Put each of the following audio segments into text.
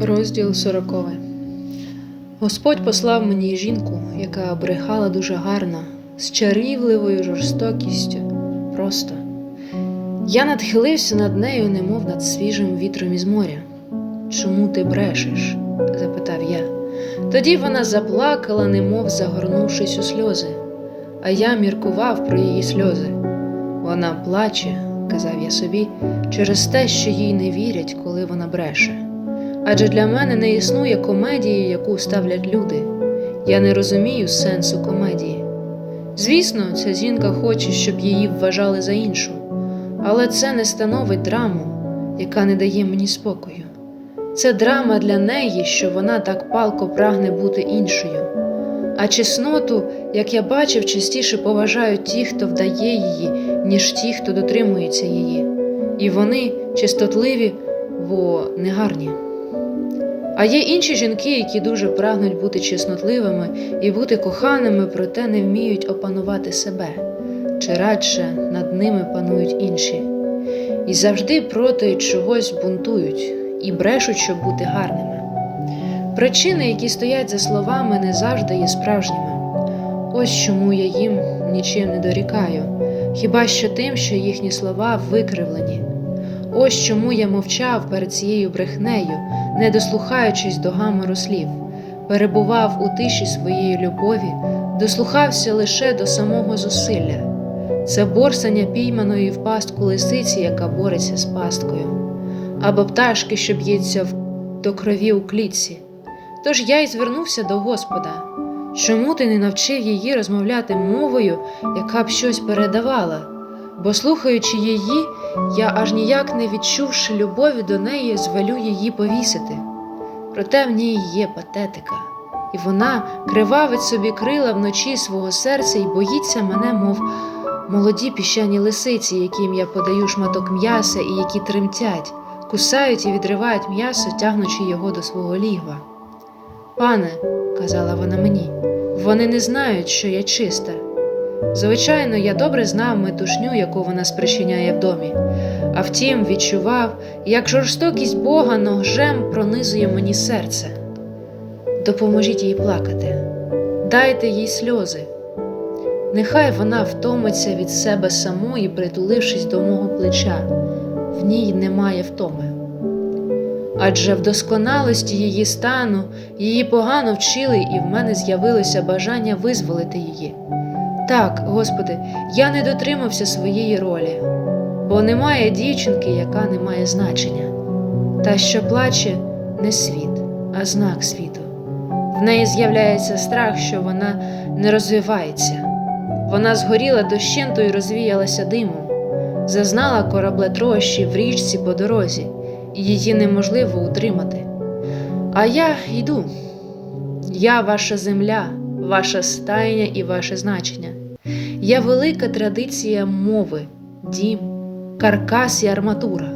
Розділ сороковий. Господь послав мені жінку, яка брехала дуже гарно, з чарівливою жорстокістю. Просто. Я надхилився над нею, немов над свіжим вітром із моря. Чому ти брешеш? запитав я. Тоді вона заплакала, немов загорнувшись у сльози, а я міркував про її сльози. Вона плаче, казав я собі, через те, що їй не вірять, коли вона бреше. Адже для мене не існує комедії, яку ставлять люди. Я не розумію сенсу комедії. Звісно, ця жінка хоче, щоб її вважали за іншу, але це не становить драму, яка не дає мені спокою. Це драма для неї, що вона так палко прагне бути іншою. А чесноту, як я бачив, частіше поважають ті, хто вдає її, ніж ті, хто дотримується її. І вони чистотливі, бо негарні. А є інші жінки, які дуже прагнуть бути чеснотливими і бути коханими, проте не вміють опанувати себе, чи радше над ними панують інші. І завжди проти чогось бунтують і брешуть, щоб бути гарними. Причини, які стоять за словами, не завжди є справжніми. Ось чому я їм нічим не дорікаю, хіба що тим, що їхні слова викривлені. Ось чому я мовчав перед цією брехнею, не дослухаючись до гамору слів, перебував у тиші своєї любові, дослухався лише до самого зусилля. Це борсання пійманої в пастку лисиці, яка бореться з пасткою, або пташки, що б'ється в- до крові у клітці. Тож я й звернувся до Господа. Чому ти не навчив її розмовляти мовою, яка б щось передавала? Бо, слухаючи її, я аж ніяк не відчувши любові до неї, звелю її повісити. Проте в ній є патетика, і вона кривавить собі крила вночі свого серця і боїться мене, мов молоді піщані лисиці, яким я подаю шматок м'яса і які тремтять, кусають і відривають м'ясо, тягнучи його до свого лігва. Пане, казала вона мені, вони не знають, що я чиста. Звичайно, я добре знав метушню, яку вона спричиняє в домі, а втім відчував, як жорстокість Бога ножем пронизує мені серце. Допоможіть їй плакати, дайте їй сльози. Нехай вона втомиться від себе самої, притулившись до мого плеча, в ній немає втоми. Адже в досконалості її стану її погано вчили, і в мене з'явилося бажання визволити її. Так, Господи, я не дотримався своєї ролі, бо немає дівчинки, яка не має значення. Та, що плаче, не світ, а знак світу. В неї з'являється страх, що вона не розвивається. Вона згоріла дощенту і розвіялася димом, зазнала кораблетрощі в річці по дорозі, і її неможливо утримати. А я йду. Я ваша земля, ваша стайня і ваше значення. Я велика традиція мови, дім, каркас і арматура.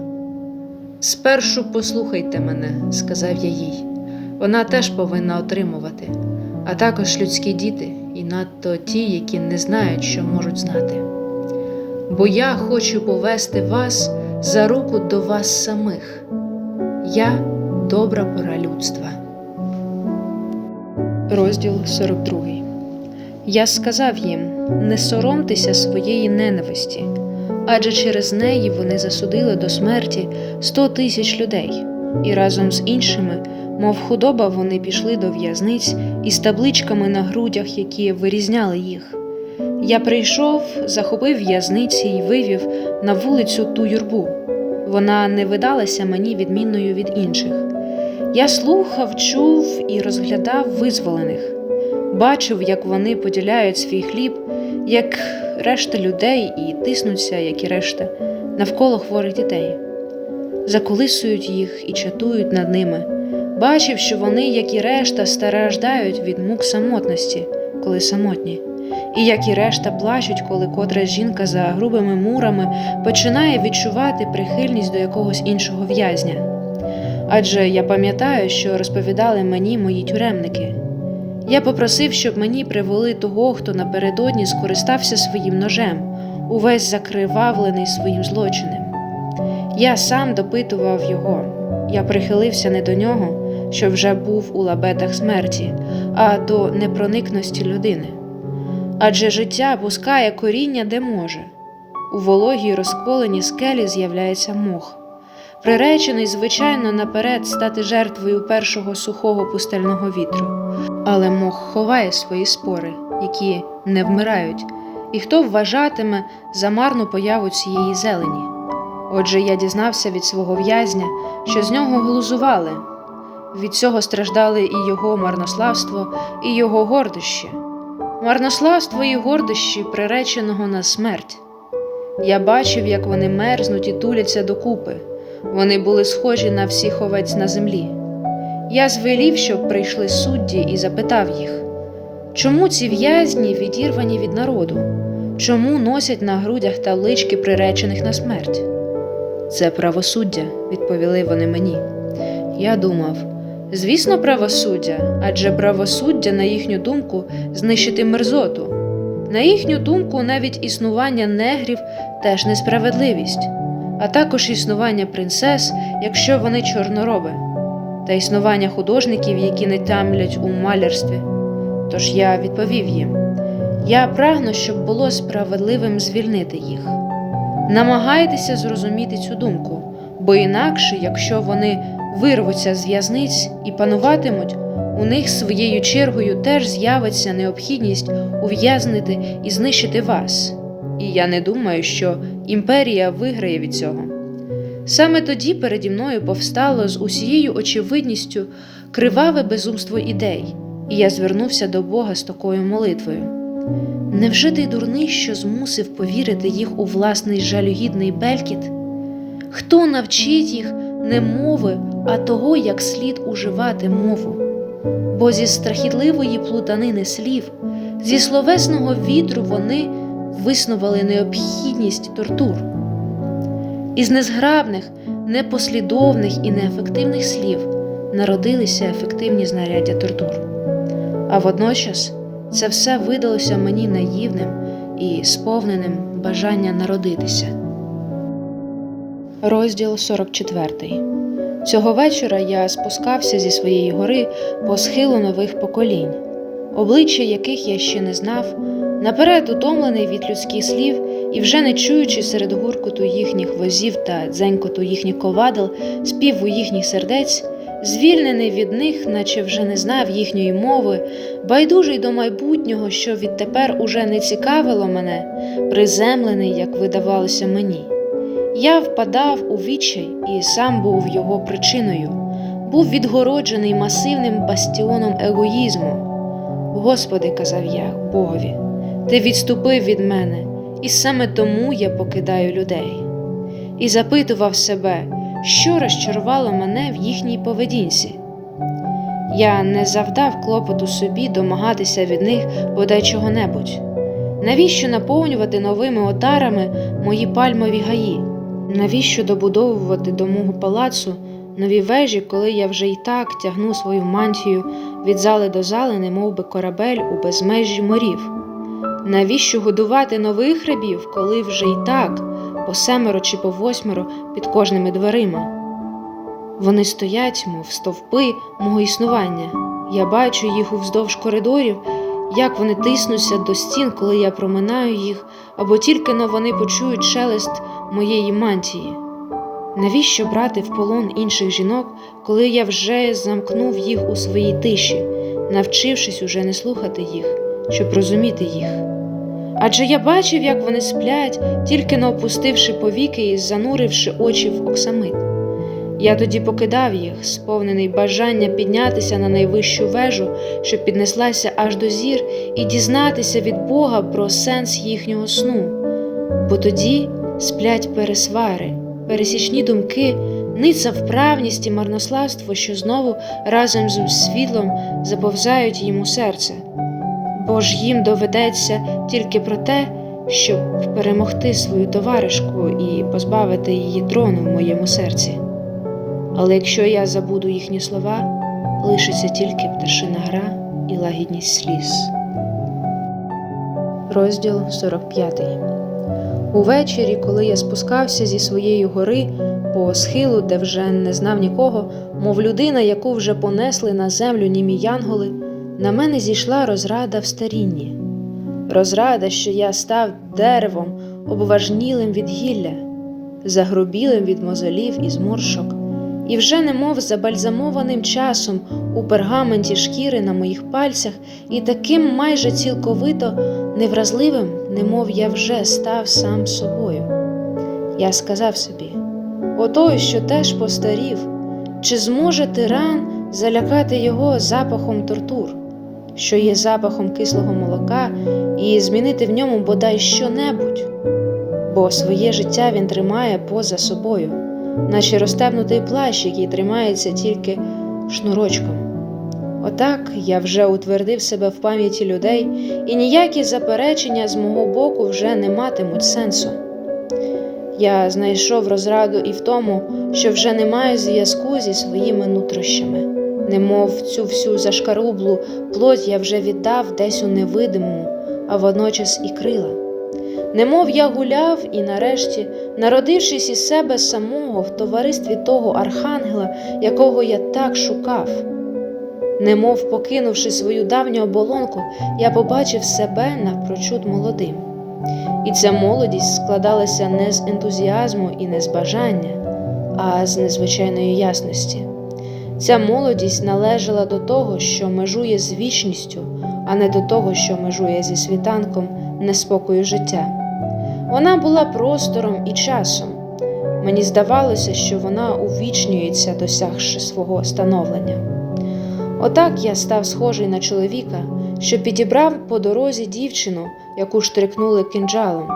Спершу послухайте мене, сказав я їй. Вона теж повинна отримувати, а також людські діти, і надто ті, які не знають, що можуть знати. Бо я хочу повести вас за руку до вас самих. Я добра пора людства. Розділ 42 Я сказав їм: не соромтеся своєї ненависті, адже через неї вони засудили до смерті сто тисяч людей, і разом з іншими, мов худоба, вони пішли до в'язниць із табличками на грудях, які вирізняли їх. Я прийшов, захопив в'язниці і вивів на вулицю ту юрбу. Вона не видалася мені відмінною від інших. Я слухав, чув і розглядав визволених, бачив, як вони поділяють свій хліб, як решта людей і тиснуться, як і решта, навколо хворих дітей, заколисують їх і чатують над ними. Бачив, що вони, як і решта, страждають від мук самотності, коли самотні, і як і решта плачуть, коли котра жінка за грубими мурами починає відчувати прихильність до якогось іншого в'язня. Адже я пам'ятаю, що розповідали мені мої тюремники. Я попросив, щоб мені привели того, хто напередодні скористався своїм ножем, увесь закривавлений своїм злочинем. Я сам допитував його, я прихилився не до нього, що вже був у лабетах смерті, а до непроникності людини. Адже життя пускає коріння де може. У вологій розколеній скелі з'являється мох, приречений, звичайно, наперед стати жертвою першого сухого пустельного вітру. Але мох ховає свої спори, які не вмирають, і хто вважатиме за марну появу цієї зелені. Отже, я дізнався від свого в'язня, що з нього глузували. Від цього страждали і його марнославство, і його гордощі. Марнославство і гордощі приреченого на смерть. Я бачив, як вони мерзнуть і туляться докупи. Вони були схожі на всіх овець на землі. Я звелів, щоб прийшли судді, і запитав їх, чому ці в'язні відірвані від народу? Чому носять на грудях таблички приречених на смерть? Це правосуддя, відповіли вони мені. Я думав, звісно, правосуддя, адже правосуддя, на їхню думку, знищити мерзоту. На їхню думку, навіть існування негрів теж несправедливість, а також існування принцес, якщо вони чорнороби, та існування художників, які не тамлять у малярстві. Тож я відповів їм: я прагну, щоб було справедливим звільнити їх. Намагайтеся зрозуміти цю думку, бо інакше, якщо вони вирвуться з в'язниць і пануватимуть, у них своєю чергою теж з'явиться необхідність ув'язнити і знищити вас. І я не думаю, що імперія виграє від цього. Саме тоді переді мною повстало з усією очевидністю криваве безумство ідей, і я звернувся до Бога з такою молитвою. Невже ти дурний, що змусив повірити їх у власний жалюгідний белькіт? Хто навчить їх не мови, а того, як слід уживати мову? Бо зі страхітливої плутанини слів, зі словесного вітру вони виснували необхідність тортур. Із незграбних, непослідовних і неефективних слів народилися ефективні знаряддя тортур. А водночас це все видалося мені наївним і сповненим бажання народитися. Розділ 44 Цього вечора я спускався зі своєї гори по схилу нових поколінь, обличчя яких я ще не знав, наперед утомлений від людських слів і вже не чуючи серед гуркоту їхніх возів та дзенькоту їхніх ковадел, співу їхніх сердець, звільнений від них, наче вже не знав їхньої мови, байдужий до майбутнього, що відтепер уже не цікавило мене, приземлений, як видавалося мені. Я впадав у відчай і сам був його причиною, був відгороджений масивним бастіоном егоїзму. Господи, казав я Богові, ти відступив від мене, і саме тому я покидаю людей. І запитував себе, що розчарувало мене в їхній поведінці. Я не завдав клопоту собі домагатися від них бодай чого-небудь. Навіщо наповнювати новими отарами мої пальмові гаї? Навіщо добудовувати до мого палацу нові вежі, коли я вже й так тягну свою мантію від зали до зали, немов би корабель у безмежі морів? Навіщо годувати нових рабів, коли вже й так по семеро чи по восьмеро під кожними дверима? Вони стоять, мов стовпи мого існування. Я бачу їх уздовж коридорів, як вони тиснуться до стін, коли я проминаю їх, або тільки но вони почують шелест моєї мантії. Навіщо брати в полон інших жінок, коли я вже замкнув їх у своїй тиші, навчившись уже не слухати їх, щоб розуміти їх? Адже я бачив, як вони сплять, тільки но опустивши повіки і зануривши очі в оксамит. Я тоді покидав їх, сповнений бажання піднятися на найвищу вежу, що піднеслася аж до зір, і дізнатися від Бога про сенс їхнього сну. Бо тоді сплять пересвари, пересічні думки, ниця вправність і марнославство, що знову разом з світлом заповзають їм у серце. Бо ж їм доведеться тільки про те, щоб перемогти свою товаришку і позбавити її трону в моєму серці. Але якщо я забуду їхні слова, лишиться тільки пташина гра і лагідність сліз. Розділ 45 Увечері, коли я спускався зі своєї гори по схилу, де вже не знав нікого, мов людина, яку вже понесли на землю німі янголи, на мене зійшла розрада в старінні. Розрада, що я став деревом, обважнілим від гілля, загрубілим від мозолів і зморшок, і вже немов забальзамованим часом у пергаменті шкіри на моїх пальцях, і таким майже цілковито невразливим, немов я вже став сам собою. Я сказав собі: отой, що теж постарів, чи зможе тиран залякати його запахом тортур, що є запахом кислого молока, і змінити в ньому бодай що-небудь, бо своє життя він тримає поза собою, наче розтебнутий плащ, який тримається тільки шнурочком. Отак я вже утвердив себе в пам'яті людей, і ніякі заперечення з мого боку вже не матимуть сенсу. Я знайшов розраду і в тому, що вже не маю зв'язку зі своїми нутрощами, немов цю всю зашкарублу плоть я вже віддав десь у невидимому, а водночас і крила. Немов я гуляв і, нарешті, народившись із себе самого в товаристві того архангела, якого я так шукав. Немов покинувши свою давню оболонку, я побачив себе навпрочуд молодим. І ця молодість складалася не з ентузіазму і не з бажання, а з незвичайної ясності. Ця молодість належала до того, що межує з вічністю, а не до того, що межує зі світанком неспокою життя. Вона була простором і часом. Мені здавалося, що вона увічнюється, досягши свого становлення. Отак я став схожий на чоловіка, що підібрав по дорозі дівчину, яку штрикнули кинджалом.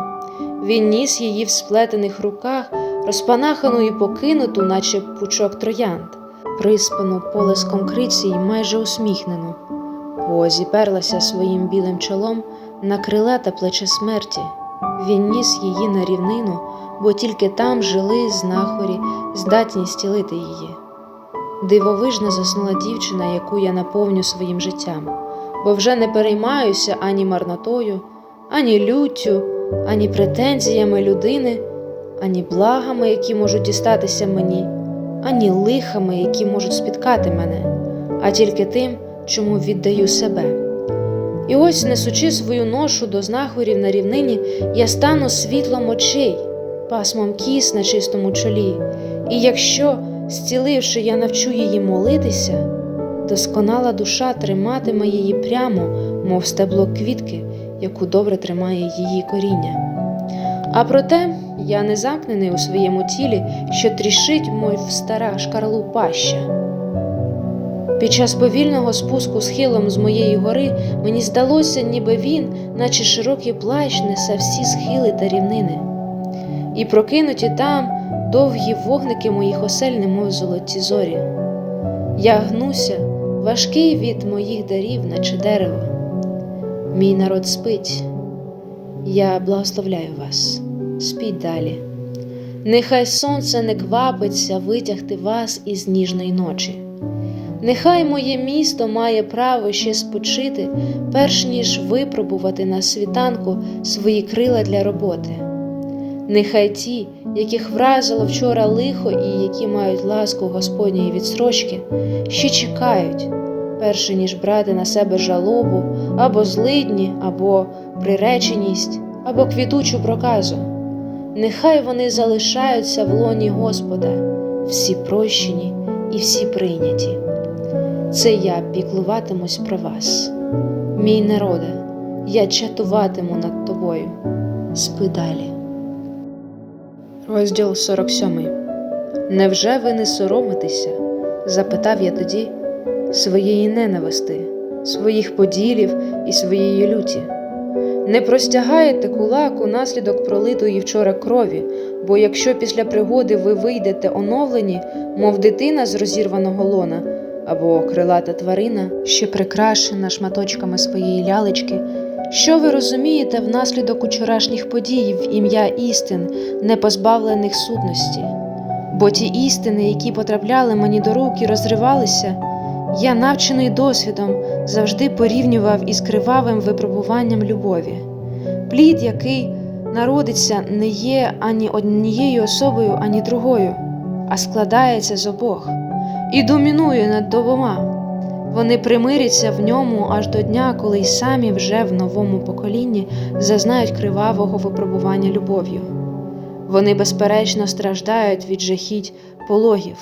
Він ніс її в сплетених руках, розпанахану і покинуту, наче пучок троянд, приспану полиском криці й майже усміхнену, бо зіперлася своїм білим чолом на крила та плече смерті. Він ніс її на рівнину, бо тільки там жили знахорі, здатні стілити її. Дивовижно заснула дівчина, яку я наповню своїм життям, бо вже не переймаюся ані марнотою, ані люттю, ані претензіями людини, ані благами, які можуть дістатися мені, ані лихами, які можуть спіткати мене, а тільки тим, чому віддаю себе. І ось, несучи свою ношу до знахорів на рівнині, я стану світлом очей, пасмом кіс на чистому чолі, і якщо Зціливши, я навчу її молитися, досконала душа триматиме її прямо, мов стебло квітки, яку добре тримає її коріння. А проте я не замкнений у своєму тілі, що трішить, мов стара шкарлупаща. Під час повільного спуску схилом з моєї гори мені здалося, ніби він, наче широкий плащ, несе всі схили та рівнини. І прокинуті там довгі вогники моїх осель, немов золоті зорі. Я гнуся, важкий від моїх дарів, наче дерево. Мій народ спить, я благословляю вас, спіть далі. Нехай сонце не квапиться витягти вас із ніжної ночі. Нехай моє місто має право ще спочити, перш ніж випробувати на світанку свої крила для роботи. Нехай ті, яких вразило вчора лихо і які мають ласку Господньої відстрочки, ще чекають, перше ніж брати на себе жалобу або злидні, або приреченість, або квітучу проказу. Нехай вони залишаються в лоні Господа, всі прощені і всі прийняті. Це я піклуватимусь про вас, мій народе, я чатуватиму над тобою. Спи далі. Розділ 47. Невже ви не соромитеся? запитав я тоді своєї ненависти, своїх поділів і своєї люті. Не простягаєте кулак у наслідок пролитої вчора крові, бо якщо після пригоди ви вийдете оновлені, мов дитина з розірваного лона, або крилата тварина, ще прикрашена шматочками своєї лялечки, що ви розумієте внаслідок учорашніх подій в ім'я істин, не позбавлених сутності? Бо ті істини, які потрапляли мені до рук і розривалися, я, навчений досвідом, завжди порівнював із кривавим випробуванням любові. Плід, який народиться, не є ані однією особою, ані другою, а складається з обох. і домінує над двома. Вони примиряться в ньому аж до дня, коли й самі вже в новому поколінні зазнають кривавого випробування любов'ю. Вони, безперечно, страждають від жахіть пологів,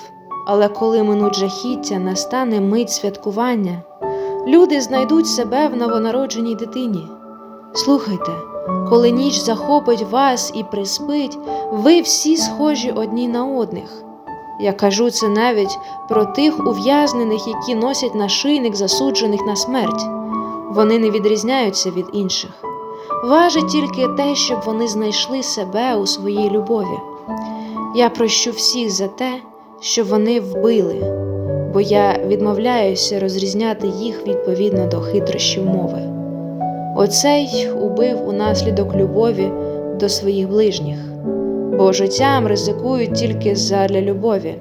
але коли минуть жахіття, настане мить святкування, люди знайдуть себе в новонародженій дитині. Слухайте, коли ніч захопить вас і приспить, ви всі схожі одні на одних. Я кажу це навіть про тих ув'язнених, які носять нашийник засуджених на смерть. Вони не відрізняються від інших. Важить тільки те, щоб вони знайшли себе у своїй любові. Я прощу всіх за те, що вони вбили, бо я відмовляюся розрізняти їх відповідно до хитрощів мови. Оцей убив унаслідок любові до своїх ближніх, бо життям ризикують тільки задля любові.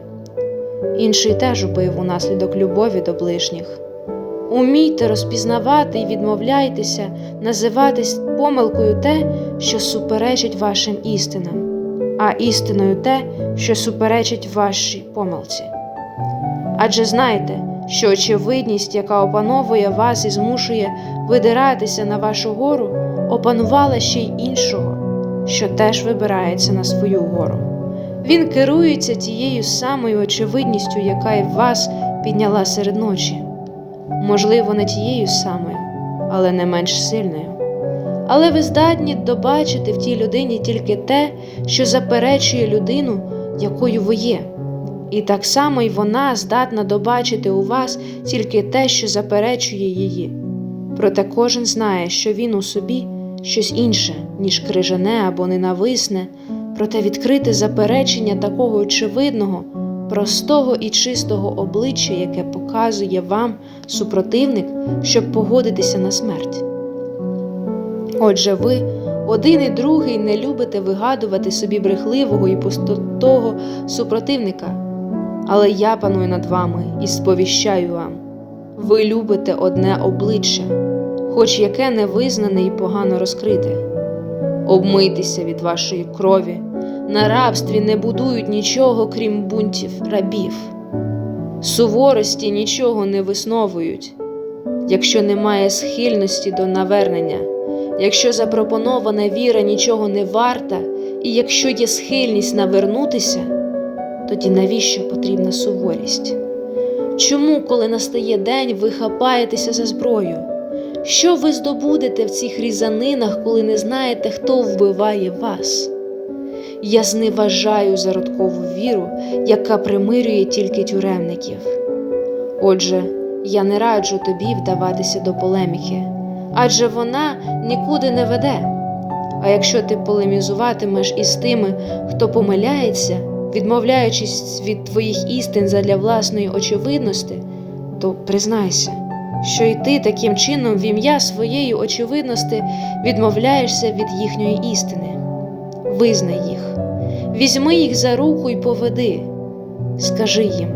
Інший теж убив унаслідок любові до ближніх. Умійте розпізнавати і відмовляйтеся називати помилкою те, що суперечить вашим істинам, а істиною те, що суперечить вашій помилці. Адже знайте, що очевидність, яка опановує вас і змушує видиратися на вашу гору, опанувала ще й іншого, що теж вибирається на свою гору. Він керується тією самою очевидністю, яка й вас підняла серед ночі. Можливо, не тією самою, але не менш сильною. Але ви здатні добачити в тій людині тільки те, що заперечує людину, якою ви є. І так само й вона здатна добачити у вас тільки те, що заперечує її. Проте кожен знає, що він у собі щось інше, ніж крижане або ненависне, проте відкрите заперечення такого очевидного, простого і чистого обличчя, яке показує вам супротивник, щоб погодитися на смерть. Отже, ви один і другий не любите вигадувати собі брехливого і пустотого супротивника, але я паную над вами і сповіщаю вам. Ви любите одне обличчя, хоч яке невизнане і погано розкрите. Обмийтеся від вашої крові, на рабстві не будують нічого, крім бунтів рабів, суворості нічого не висновують, якщо немає схильності до навернення, якщо запропонована віра нічого не варта, і якщо є схильність навернутися, тоді навіщо потрібна суворість? Чому, коли настає день, ви хапаєтеся за зброю? Що ви здобудете в цих різанинах, коли не знаєте, хто вбиває вас? Я зневажаю зародкову віру, яка примирює тільки тюремників. Отже, я не раджу тобі вдаватися до полеміки, адже вона нікуди не веде. А якщо ти полемізуватимеш із тими, хто помиляється, відмовляючись від твоїх істин задля власної очевидності, то признайся, що й ти таким чином в ім'я своєї очевидності відмовляєшся від їхньої істини. Визнай їх, візьми їх за руку і поведи. Скажи їм,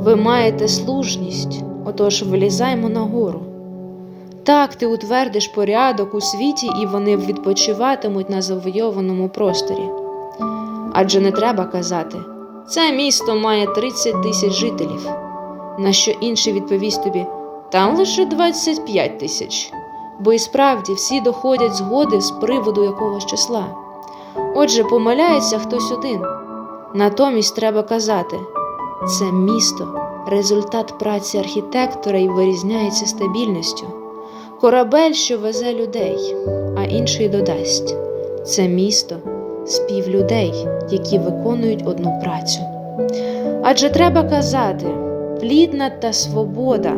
ви маєте служність, отож вилізаймо нагору. Так ти утвердиш порядок у світі, і вони відпочиватимуть на завойованому просторі. Адже не треба казати, це місто має 30 тисяч жителів, на що інший відповість тобі там лише 25 тисяч, бо і справді всі доходять згоди з приводу якогось числа. Отже, помиляється хтось один. Натомість треба казати це місто результат праці архітектора і вирізняється стабільністю. Корабель, що везе людей, а інший додасть це місто спів людей, які виконують одну працю. Адже треба казати плідна та свобода,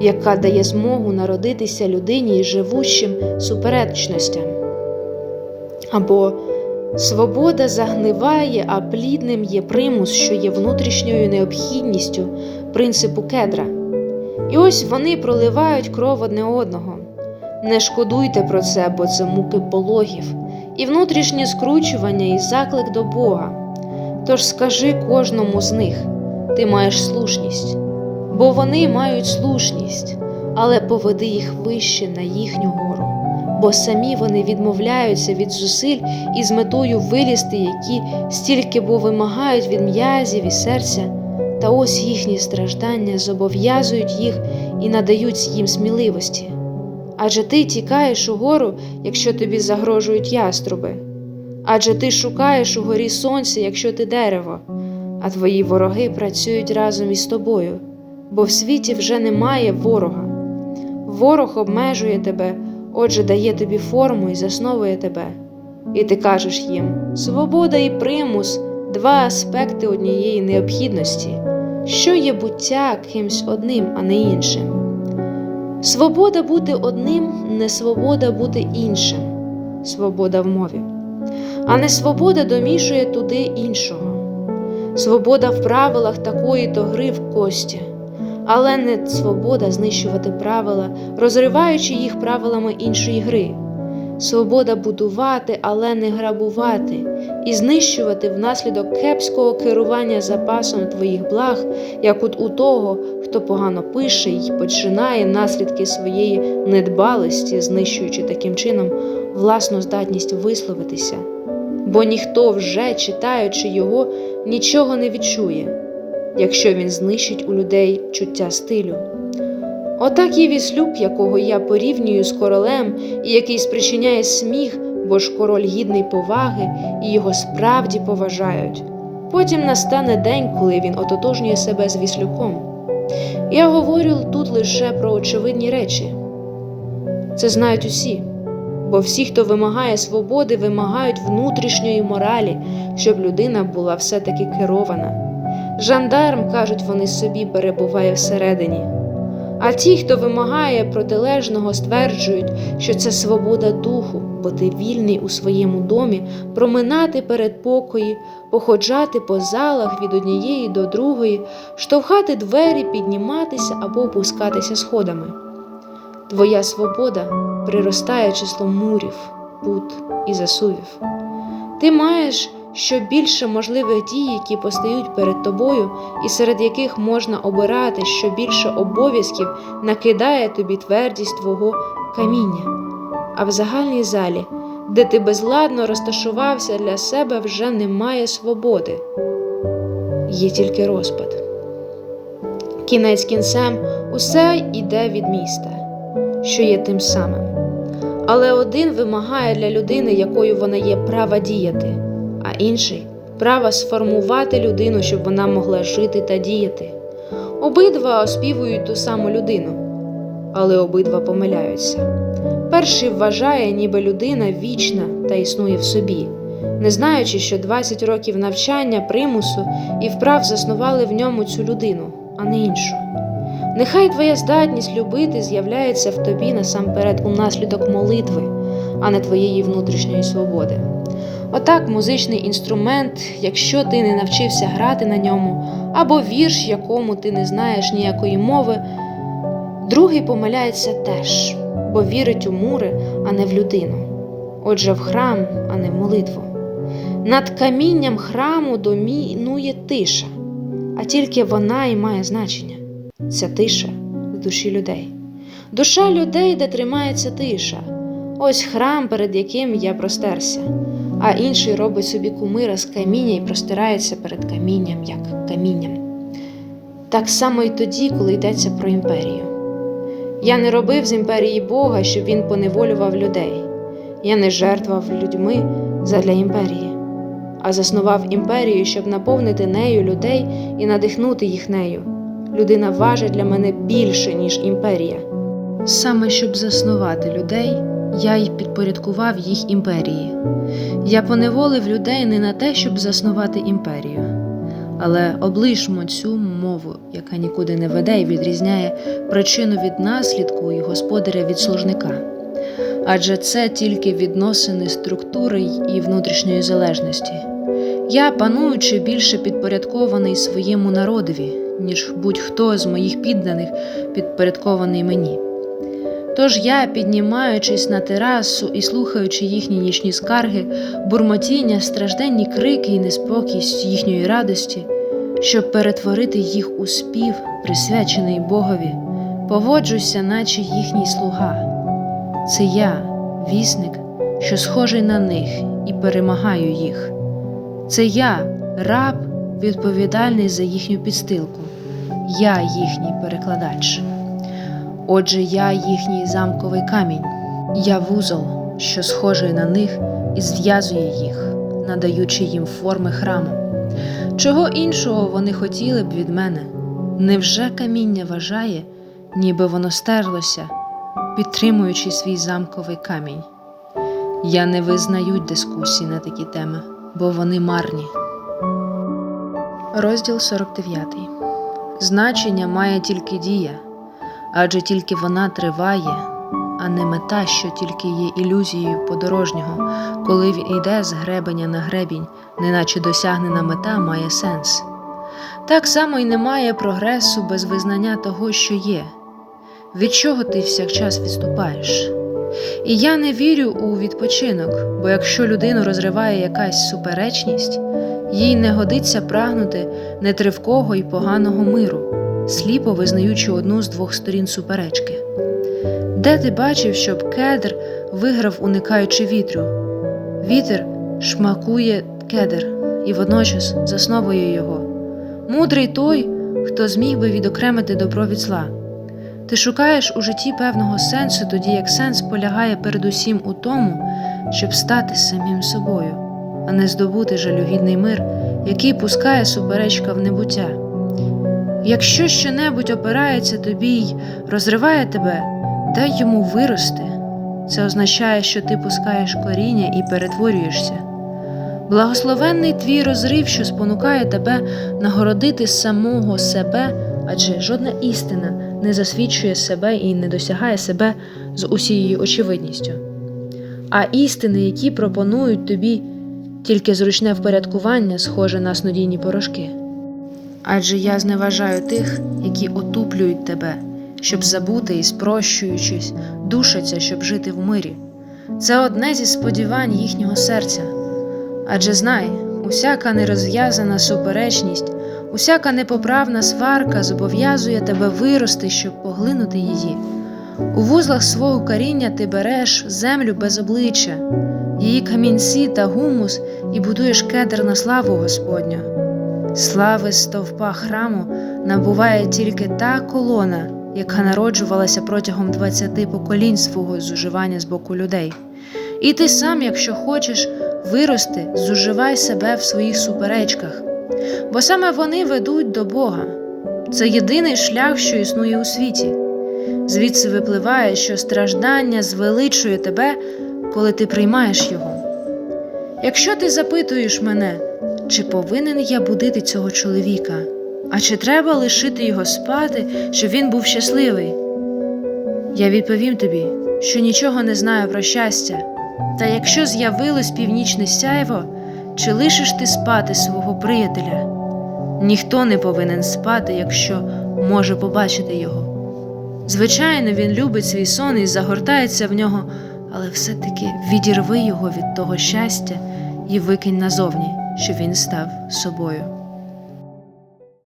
яка дає змогу народитися людині і живущим суперечностям. Або свобода загниває, а плідним є примус, що є внутрішньою необхідністю принципу кедра. І ось вони проливають кров одне одного. Не шкодуйте про це, бо це муки пологів, і внутрішнє скручування і заклик до Бога. Тож скажи кожному з них: ти маєш слушність, бо вони мають слушність, але поведи їх вище на їхню гору, бо самі вони відмовляються від зусиль із метою вилізти, які стільки бо вимагають від м'язів і серця, Та ось їхні страждання зобов'язують їх і надають їм сміливості. Адже ти тікаєш угору, якщо тобі загрожують яструби. Адже ти шукаєш угорі сонця, якщо ти дерево, а твої вороги працюють разом із тобою, бо в світі вже немає ворога. Ворог обмежує тебе, отже, дає тобі форму і засновує тебе. І ти кажеш їм: свобода і примус два аспекти однієї необхідності, що є буття кимсь одним, а не іншим. Свобода бути одним, не свобода бути іншим, свобода в мові, а не свобода домішує туди іншого. Свобода в правилах такої то гри в кості, але не свобода знищувати правила, розриваючи їх правилами іншої гри. Свобода будувати, але не грабувати, і знищувати внаслідок кепського керування запасом твоїх благ, як от у того, хто погано пише й починає наслідки своєї недбалості, знищуючи таким чином власну здатність висловитися. Бо ніхто вже, читаючи його, нічого не відчує, якщо він знищить у людей чуття стилю. Отак і віслюк, якого я порівнюю з королем і який спричиняє сміх, бо ж король гідний поваги, і його справді поважають. Потім настане день, коли він ототожнює себе з віслюком. Я говорю тут лише про очевидні речі. Це знають усі, бо всі, хто вимагає свободи, вимагають внутрішньої моралі, щоб людина була все-таки керована. Жандарм, кажуть вони собі, перебуває всередині. А ті, хто вимагає протилежного, стверджують, що це свобода духу, бо ти вільний у своєму домі проминати передпокої, походжати по залах від однієї до другої, штовхати двері, підніматися або опускатися сходами. Твоя свобода приростає числом мурів, пут і засувів. Ти маєш що більше можливих дій, які постають перед тобою, і серед яких можна обирати, що більше обов'язків накидає тобі твердість твого каміння. А в загальній залі, де ти безладно розташувався для себе, вже немає свободи, є тільки розпад. Кінець кінцем усе йде від міста, що є тим самим. Але один вимагає для людини, якою вона є права діяти інший право сформувати людину, щоб вона могла жити та діяти. Обидва оспівують ту саму людину, але обидва помиляються. Перший вважає, ніби людина вічна та існує в собі, не знаючи, що 20 років навчання, примусу і вправ заснували в ньому цю людину, а не іншу. Нехай твоя здатність любити з'являється в тобі насамперед унаслідок молитви, а не твоєї внутрішньої свободи. Отак, музичний інструмент, якщо ти не навчився грати на ньому, або вірш, якому ти не знаєш ніякої мови, другий помиляється теж, бо вірить у мури, а не в людину. Отже, в храм, а не в молитву. Над камінням храму домінує тиша, а тільки вона і має значення ця тиша в душі людей. Душа людей, де тримається тиша, ось храм, перед яким я простерся а інший робить собі кумира з каміння і простирається перед камінням, як камінням. Так само й тоді, коли йдеться про імперію. Я не робив з імперії Бога, щоб він поневолював людей. Я не жертвував людьми задля імперії, а заснував імперію, щоб наповнити нею людей і надихнути їх нею. Людина важить для мене більше, ніж імперія. Саме щоб заснувати людей я й підпорядкував їх імперії. Я поневолив людей не на те, щоб заснувати імперію, але облишмо цю мову, яка нікуди не веде і відрізняє причину від наслідку і господаря від служника. Адже це тільки відносини структури і внутрішньої залежності. Я, пануючи, більше підпорядкований своєму народові, ніж будь-хто з моїх підданих підпорядкований мені. Тож я, піднімаючись на терасу і слухаючи їхні нічні скарги, бурмотіння, стражденні крики і неспокійність їхньої радості, щоб перетворити їх у спів, присвячений Богові, поводжуся, наче їхній слуга. Це я, вісник, що схожий на них і перемагаю їх. Це я, раб, відповідальний за їхню підстилку. Я їхній перекладач. Отже, я їхній замковий камінь, я вузол, що схожий на них і зв'язує їх, надаючи їм форми храму. Чого іншого вони хотіли б від мене? Невже каміння вважає, ніби воно стерлося, підтримуючи свій замковий камінь? Я не визнаю дискусій на такі теми, бо вони марні. Розділ 49. Значення має тільки дія, адже тільки вона триває, а не мета, що тільки є ілюзією подорожнього, коли він йде з гребеня на гребінь, неначе досягнена мета має сенс. Так само й немає прогресу без визнання того, що є. Від чого ти всякчас відступаєш? І я не вірю у відпочинок, бо якщо людину розриває якась суперечність, їй не годиться прагнути нетривкого і поганого миру, сліпо визнаючи одну з двох сторін суперечки. Де ти бачив, щоб кедр виграв, уникаючи вітру? Вітер шмакує кедр і водночас засновує його. Мудрий той, хто зміг би відокремити добро від зла. Ти шукаєш у житті певного сенсу, тоді як сенс полягає передусім у тому, щоб стати самим собою, а не здобути жалюгідний мир, який пускає суперечка в небуття. Якщо щонебудь опирається тобі й розриває тебе, дай йому вирости. Це означає, що ти пускаєш коріння і перетворюєшся. Благословенний твій розрив, що спонукає тебе нагородити самого себе, адже жодна істина не засвідчує себе і не досягає себе з усією очевидністю. А істини, які пропонують тобі тільки зручне впорядкування, схоже на снодійні порошки. Адже я зневажаю тих, які отуплюють тебе, щоб забути і спрощуючись, душаться, щоб жити в мирі. Це одне зі сподівань їхнього серця. Адже знай, усяка нерозв'язана суперечність, усяка непоправна сварка зобов'язує тебе вирости, щоб поглинути її. У вузлах свого коріння ти береш землю без обличчя, її камінці та гумус і будуєш кедр на славу Господню. Слави стовпа храму набуває тільки та колона, яка народжувалася протягом двадцяти поколінь свого зуживання з боку людей. І ти сам, якщо хочеш вирости, зуживай себе в своїх суперечках, бо саме вони ведуть до Бога. Це єдиний шлях, що існує у світі. Звідси випливає, що страждання звеличує тебе, коли ти приймаєш його. Якщо ти запитуєш мене, чи повинен я будити цього чоловіка, а чи треба лишити його спати, щоб він був щасливий? Я відповім тобі, що нічого не знаю про щастя. Та якщо з'явилось північне сяйво, чи лишиш ти спати свого приятеля? Ніхто не повинен спати, якщо може побачити його. Звичайно, він любить свій сон і загортається в нього, але все-таки відірви його від того щастя і викинь назовні, що він став собою.